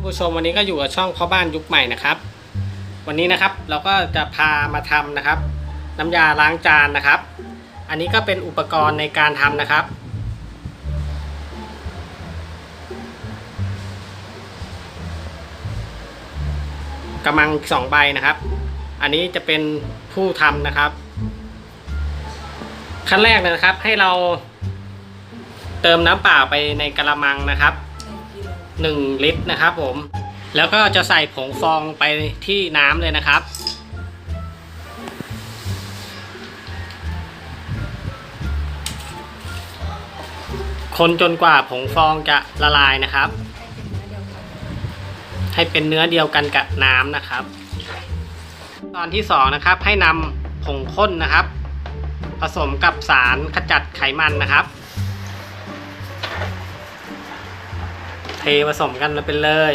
านผู้ชมวันนี้ก็อยู่กับช่องพ่อบ้านยุคใหม่นะครับ วันนี้นะครับเราก็จะพามาทำนะครับ น้ำยาล้างจานนะครับ อันนี้ก็เป็นอุปกรณ์ในการทำนะครับ กระมังสองใบนะครับ อันนี้จะเป็นผู้ทำนะครับ ขั้นแรกเลยนะครับให้เราเติมน้ำเปล่าไปในกระมังนะครับ 1 ลิตรนะครับผม แล้วก็จะใส่ผงฟองไปที่น้ำเลยนะครับ คนจนกว่าผงฟองจะละลายนะครับ ให้เป็นเนื้อเดียวกันกับน้ำนะครับ ตอนที่สองนะครับให้นำผงข้นนะครับ ผสมกับสารขจัดไขมันนะครับ เทผสมกันแล้วเป็นเลย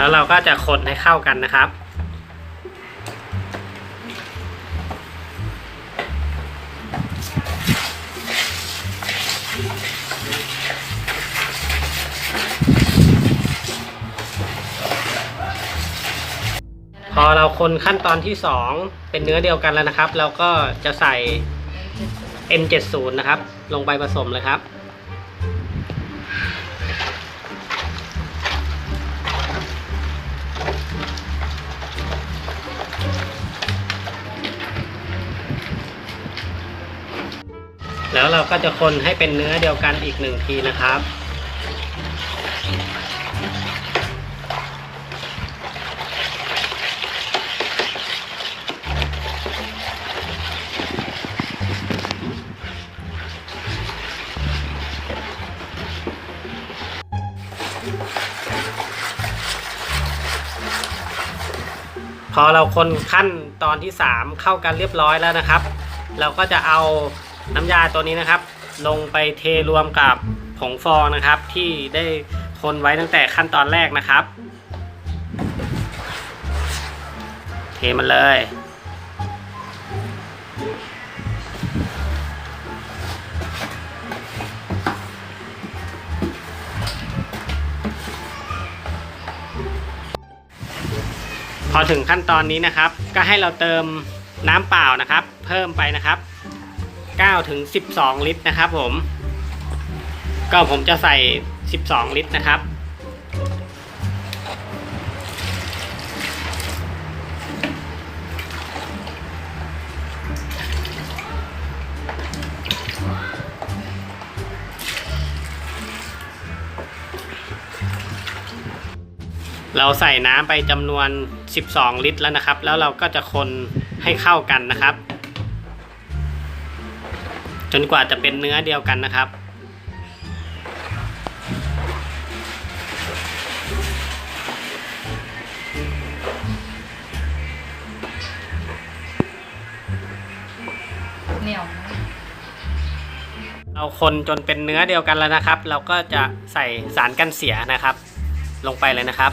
แล้วเราก็จะคนให้เข้ากันนะครับ พอเราคนขั้นตอนที่ 2 เป็นเนื้อเดียวกันแล้วนะครับ เราก็จะใส่ N70 นะครับ ลงไปผสมเลยครับ แล้วเราก็จะคนให้เป็นเนื้อเดียวกันอีกหนึ่งทีนะครับ พอเราคนขั้นตอนที่ 3 เข้ากันเรียบร้อยแล้วนะครับ เราก็จะเอา น้ำยาตัวนี้นะครับ ลงไปเทรวมกับผงฟองนะครับ ที่ได้คนไว้ตั้งแต่ขั้นตอนแรกนะครับ เทมันเลยพอถึงขั้นตอนนี้นะครับ ก็ให้เราเติมน้ำเปล่านะครับ เพิ่มไปนะครับ 9ถึง12 ลิตรนะครับ ผม ก็ผมจะใส่ 12 ลิตรนะครับ เราใส่น้ำไปจำนวน 12 ลิตรแล้วนะครับ แล้วเราก็จะคนให้เข้ากันนะครับ จนกว่าจะเป็นเนื้อเดียวกันนะครับ เหนียวเราคนจนเป็นเนื้อเดียวกันแล้วนะครับ เราก็จะใส่สารกันเสียนะครับ ลงไปเลยนะครับ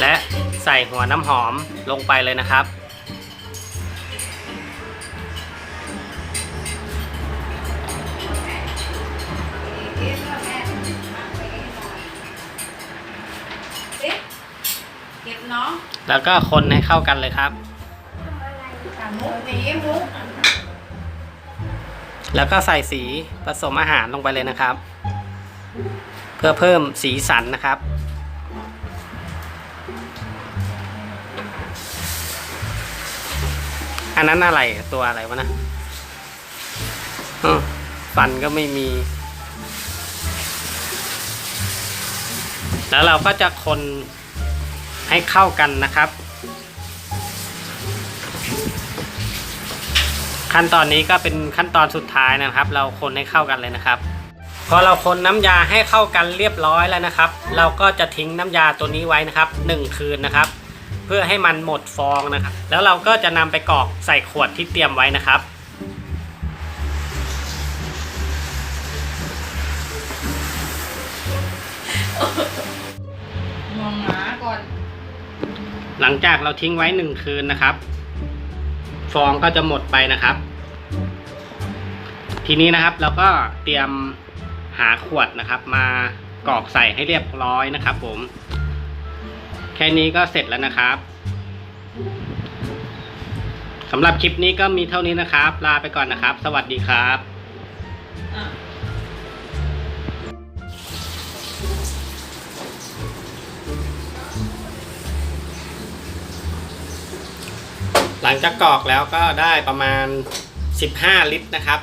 และใส่หัวน้ำหอมลงไปเลยนะครับเก็บเนาะแล้วก็คนให้เข้ากันเลยครับมุกนี้มุกแล้วก็ใส่สีผสมอาหารลงไปเลยนะครับ เพื่อเพิ่มสีสันนะครับ อันนั้นอะไรตัวอะไรวะนะอ้อฟันก็ไม่มี แล้วเราก็จะคนให้เข้ากันนะครับ ขั้นตอนนี้ก็เป็นขั้นตอนสุดท้ายนะครับ เราคนให้เข้ากันเลยนะครับพอเราคนน้ำยาให้เข้ากันเรียบร้อยแล้วนะครับ เราก็จะทิ้งน้ำยาตัวนี้ไว้นะครับหนึ่งคืนนะครับ เพื่อให้มันหมดฟองนะครับ แล้วเราก็จะนำไปกรอกใส่ขวดที่เตรียมไว้นะครับมองหมาก่อน หลังจากเราทิ้งไว้หนึ่งคืนนะครับ ฟองก็จะหมดไปนะครับ ทีนี้นะครับเราก็เตรียมหาขวดนะครับ มากรอกใส่ให้เรียบร้อยนะครับ ผม แค่นี้ก็เสร็จแล้วนะครับสำหรับคลิปนี้ก็มีเท่านี้นะครับ ลาไปก่อนนะครับ สวัสดีครับหลังจากกรอกแล้วก็ได้ประมาณ 15 ลิตรนะครับ